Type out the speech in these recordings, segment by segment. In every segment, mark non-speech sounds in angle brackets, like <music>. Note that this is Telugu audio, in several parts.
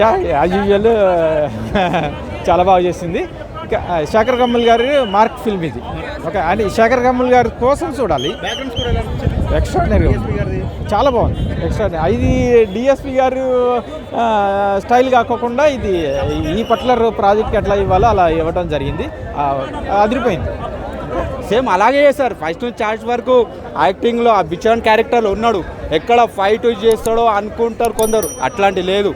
యా యాజ్ యూజువల్ <laughs> చాలా బాగా చేసింది. ఇక శేఖర్ కమ్ముల్ గారి మార్క్ ఫిల్మ్ ఇది. ఓకే అని శేఖర్ కమ్ముల్ గారి కోసం చూడాలి. ఎక్స్ట్రాడినరీ చాలా బాగుంది. ఎక్స్ట్రాడినరీ ఇది డిఎస్పి గారు స్టైల్ కాకోకుండా ఇది ఈ పర్టికులర్ ప్రాజెక్ట్కి ఎట్లా ఇవ్వాలో అలా ఇవ్వడం జరిగింది. ఆ, అదిరిపోయింది. సేమ్ అలాగే చేశారు. ఫస్ట్ నుంచి చార్జ్ వరకు యాక్టింగ్లో ఆ బిచాన్ క్యారెక్టర్లో ఉన్నాడు. ఎక్కడ ఫైట్ చేస్తాడో అనుకుంటారు కొందరు. అట్లాంటి లేదు.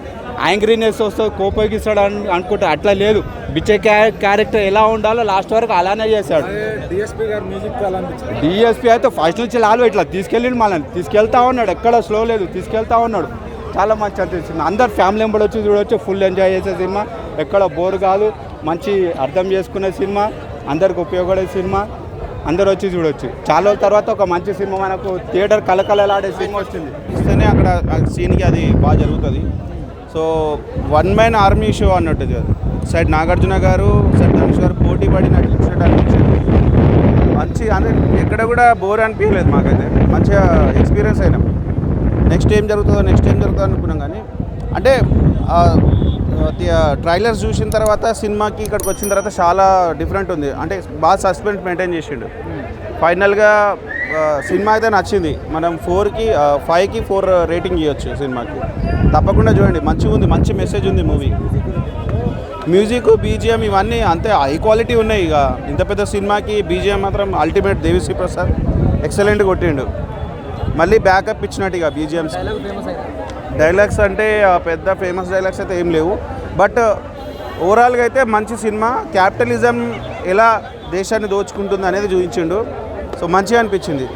యాంగ్రీనెస్ వస్తుంది కోపగిస్తాడు అని అనుకుంటారు అట్లా లేదు. బిచ్చే క్యారెక్టర్ ఎలా ఉండాలో లాస్ట్ వరకు అలానే చేశాడు. డిఎస్పీ గారి మ్యూజిక్ ఎలా అనిపించింది? డిఎస్పీ అయితే ఫస్ట్ నుంచి లాలు ఇట్లా తీసుకెళ్ళిండు మళ్ళీ. తీసుకెళ్తా ఉన్నాడు. ఎక్కడ స్లో లేదు. తీసుకెళ్తా ఉన్నాడు. చాలా మంచి అనిపించింది. అందరు ఫ్యామిలీ ఎంబడి వచ్చి చూడొచ్చు. ఫుల్ ఎంజాయ్ చేసే సినిమా. ఎక్కడ బోర్ కాదు. మంచి అర్థం చేసుకునే సినిమా. అందరికి ఉపయోగపడే సినిమా. అందరు వచ్చి చూడొచ్చు. చాలా రోజుల తర్వాత ఒక మంచి సినిమా మనకు థియేటర్ కలకలలాడే సినిమా వచ్చింది. ఇస్తేనే అక్కడ ఆ సీన్కి అది బాగా జరుగుతుంది. So one man army show అన్నట్టు అది. సైడ్ నాగార్జున గారు సైడ్ ధనుష్ గారు పోటీ పడి నటించినట్టు అనిపించింది. మంచి అంటే ఎక్కడ కూడా బోర్ అనిపించలేదు మాకైతే. మంచిగా ఎక్స్పీరియన్స్ అయినాం. నెక్స్ట్ ఏం జరుగుతుందో నెక్స్ట్ ఏం జరుగుతుందో అనుకున్నాం కానీ అంటే ట్రైలర్స్ చూసిన తర్వాత సినిమాకి ఇక్కడికి వచ్చిన తర్వాత చాలా డిఫరెంట్ ఉంది. అంటే బాగా సస్పెన్స్ మెయింటైన్ చేసిండు. ఫైనల్గా సినిమా అయితే నచ్చింది. మనం ఫోర్కి ఫైవ్కి ఫోర్ రేటింగ్ ఇవ్వచ్చు సినిమాకి. తప్పకుండా చూడండి. మంచిగా ఉంది. మంచి మెసేజ్ ఉంది మూవీ. మ్యూజిక్ బీజిఎం ఇవన్నీ అంతే. హై క్వాలిటీ ఉన్నాయి ఇక. ఇంత పెద్ద సినిమాకి బీజిఎం మాత్రం అల్టిమేట్ దేవిశ్రీ ప్రసాద్ ఎక్సలెంట్ కొట్టిండు. మళ్ళీ బ్యాకప్ ఇచ్చినట్టు ఇక బీజిఎంస్ డైలాగ్స్ అంటే పెద్ద ఫేమస్ డైలాగ్స్ అయితే ఏం లేవు. బట్ ఓవరాల్గా అయితే మంచి సినిమా. క్యాపిటలిజం ఎలా దేశాన్ని దోచుకుంటుంది అనేది చూపించిండు. సో మంచిగా అనిపించింది.